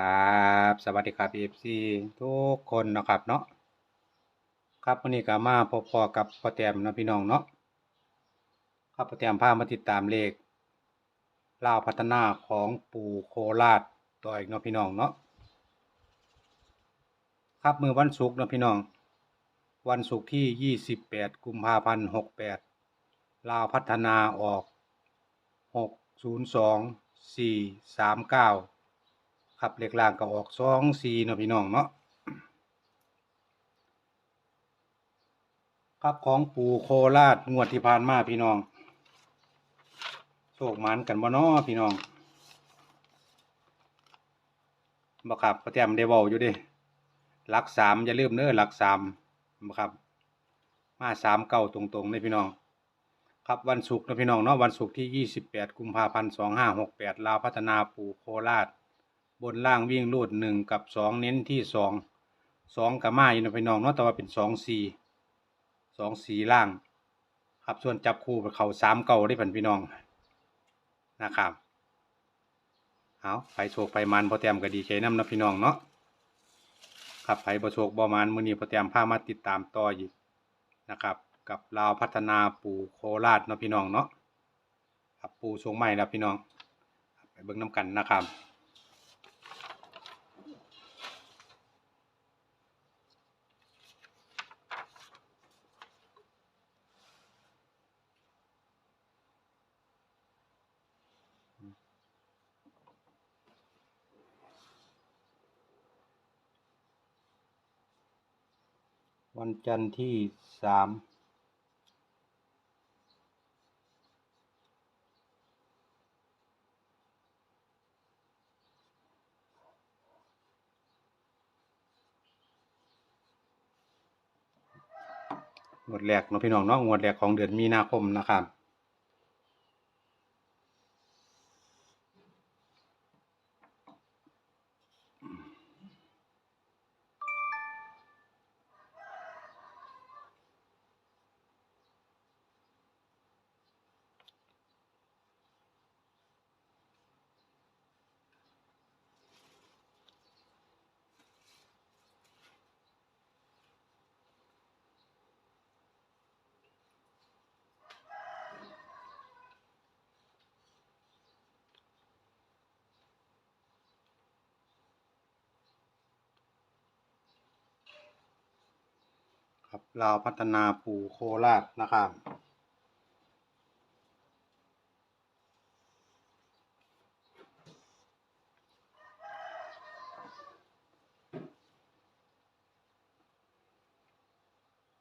ครับ สวัสดีครับ FC ทุกคนนะครับเนาะครับวันนี้ก็มาพบพอกับพ่อแต้มนะพี่น้องเนาะครับพ่อแต้มพามาติดตามเลขลาวพัฒนาของปู่โคราชต่ออีกเนาะพี่น้องเนาะครับมือวันศุกร์นะพี่น้อง วันศุกร์ที่ 28 กุมภาพันธ์68ลาวพัฒนาออก 602 439 ครับเลขล่างก็ออกสองสี่เนาะพี่น้องเนาะครับของปู่โคราชงวดที่ผ่านมาพี่น้องโชคหมันกันบ่เนาะพี่น้องบ่ครับประแจมได้เว้าอยู่ดิหลักสามอย่าลืมเด้อหลักสามบ่ครับ มาสามเก้าตรงๆเลยพี่น้อง ครับวันศุกร์นะพี่น้องเนาะวันศุกร์ที่28กุมภาพันธ์2568ลาวพัฒนาปู่โคราช บนล่างวิ่งรูดหนึ่งกับสองเน้นที่สองสองกับมาอยู่นะพี่น้องเนาะแต่ว่าเป็นสองสี่สองสี่ล่าง ครับส่วนจับคู่ไปเขาสามเก่าได้ผันพี่น้องนะครับเอาไผโชคไผมันพอแต้มก็ดีใจน้ำนะพี่น้องเนาะครับไผบ่โชคบ่มันมือนี้พอแต้มพามาติดตามต่ออีกนะครับ กับลาวพัฒนาปู่โคราชเนาะพี่น้องเนาะครับปู่ทรงใหม่แล้วพี่น้องไปเบิ่งน้ำกันนะครับ วันจันทร์ที่สามงวดแรกเนาะพี่น้องเนาะงวดแรกของเดือนมีนาคมนะครับ ครับลาวพัฒนาปูโคราชนะครับ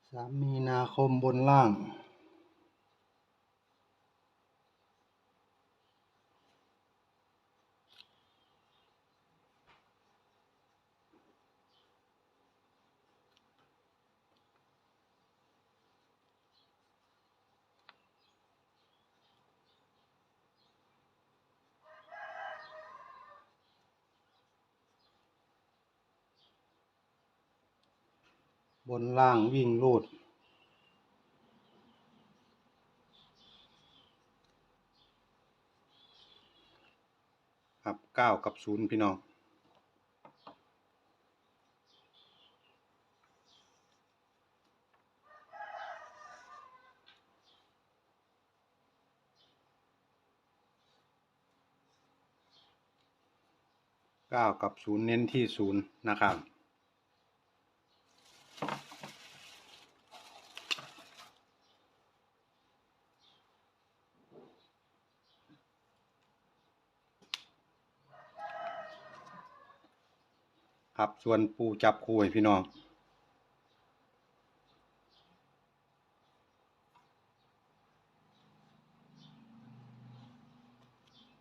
สามมีนาคมบนล่าง บนล่างวิ่งรูด ครับเก้ากับศูนย์พี่น้องเก้ากับศูนย์เน้นที่ศูนย์นะครับ ครับ ส่วนปูจับคู่ให้พี่น้อง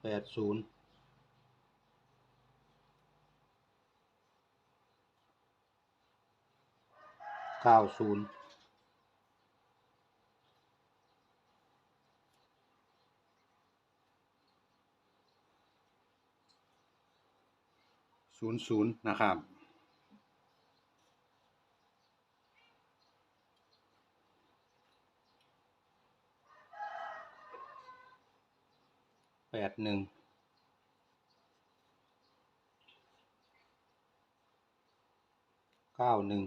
แปดศูนย์เก้าศูนย์ศูนย์ศูนย์นะครับ แปดหนึ่งเก้าหนึ่ง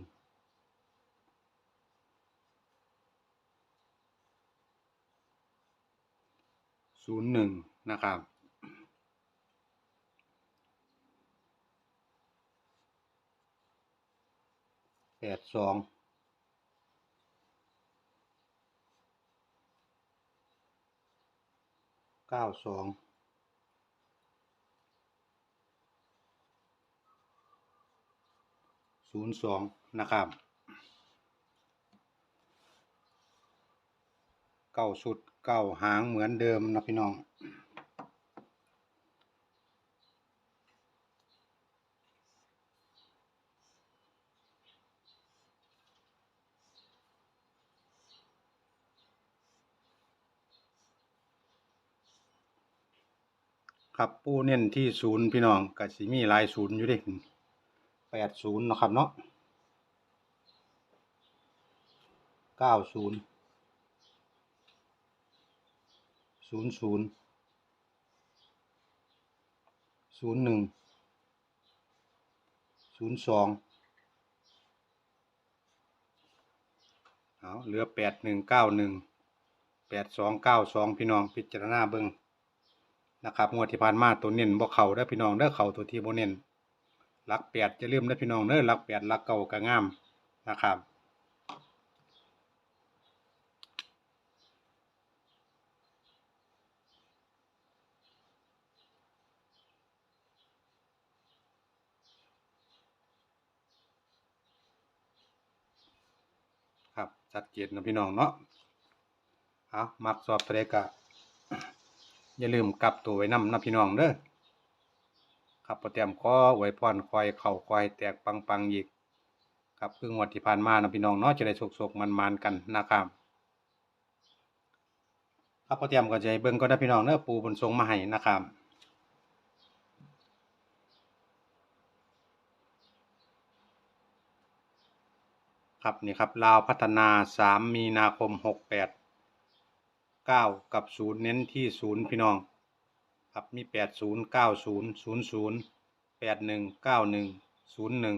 ศูนย์หนึ่งนะครับแปดสอง เก้าสองศูนย์สองนะครับเก้าสุดเก้าหางเหมือนเดิมนะพี่น้อง ครับปูเน้นที่ศูนย์พี่น้องก็สิมีลายศูนย์อยู่ดิแปดศูนย์นะครับเนาะเก้าศูนย์ศูนย์ศูนย์ศูนย์หนึ่งศูนย์สองเอาเหลือแปดหนึ่งเก้าหนึ่งแปดสองเก้าสองพี่น้องพิจารณาเบิ่ง นะครับงวดที่ผ่านมาตัวเน้นบ่เข้าเด้พี่น้องเด้เข้าตัวที่บ่เน้นหลักแปดจะลืมเด้พี่น้องเด้อหลักแปดหลักเก่าก็งามนะครับครับชัดเจนนะพี่น้องเนาะเอามักสอบตัวใดก็ อย่าลืมกลับตัวไว้นำนะพี่น้องเด้อครับประเตรียมขอไว้พรคอยเข่าคอยแตกปังปังอีกครับคืองวดที่ผ่านมานะพี่น้องเนาะจะได้โศกๆมันๆกันนะครับครับประเตรียมก็จะให้เบิ่งก็ได้พี่น้องเด้อปูบนทรงมาให้นะครับครับนี่ครับลาวพัฒนาสามมีนาคมหกแปด เก้ากับศูนย์เน้นที่ศูนย์พี่น้อง ครับมีแปดศูนย์เก้าศูนย์ศูนย์ศูนย์แปดหนึ่งเก้าหนึ่งศูนย์หนึ่ง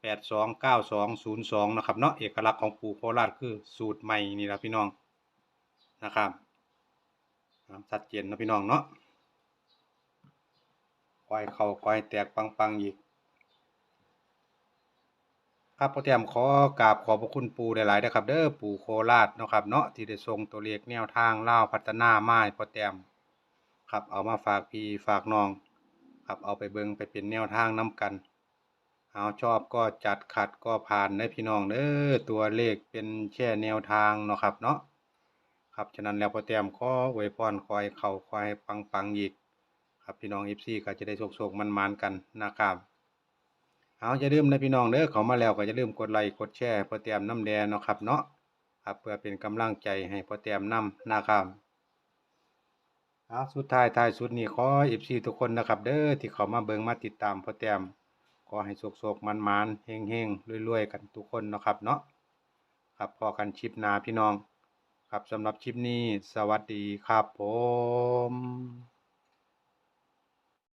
แปดสองเก้าสองศูนย์สองนะครับเนาะเอกลักษณ์ของปู่โคราชคือสูตรใหม่นี่ละพี่น้องนะครับอ่าชัดเจนนะพี่น้องเนาะควายเข่าควายแตกปังๆอีก ครับพ่อเตรียมขอกราบขอบพระคุณปู่หลายๆนะครับเด้อปู่โคราชเนาะครับเนาะที่ได้ส่งตัวเลขแนวทางเล่าวพัฒนาไม้พ่อเตรียมครับเอามาฝากพี่ฝากน้องครับเอาไปเบิงไปเป็นแนวทางน้กันเอาชอบก็จัดขัดก็ผ่านได้พี่น้องเด้อตัวเลขเป็นแค่แนวทางเนาะครับเนาะครับฉะนั้นแล้วพ่อเตรียมขออวยพรคอยเข่าคอยปังๆอีกครับพี่น้อง FC ก็จะได้โชคๆมันๆกันนะครับ เอาอย่าลืมนะพี่น้องเด้อเขามาแล้วก็อย่าลืมกดไลค์กดแชร์พอเตรียมน้ำแดงเนาะครับเนาะครับเพื่อเป็นกำลังใจให้พอเตรียมน้ำนะครับเอาสุดท้ายท้ายสุดนี้ขอเอฟซีทุกคนนะครับ เด้อที่เขามาเบิ่งมาติดตามพอเตรียมขอให้โศกๆมันๆเฮงๆรวยๆกันทุกคนเนาะครับเนาะครับพอกันชิปนาพี่น้อง ครับสำหรับชิปนี้ สวัสดีครับผม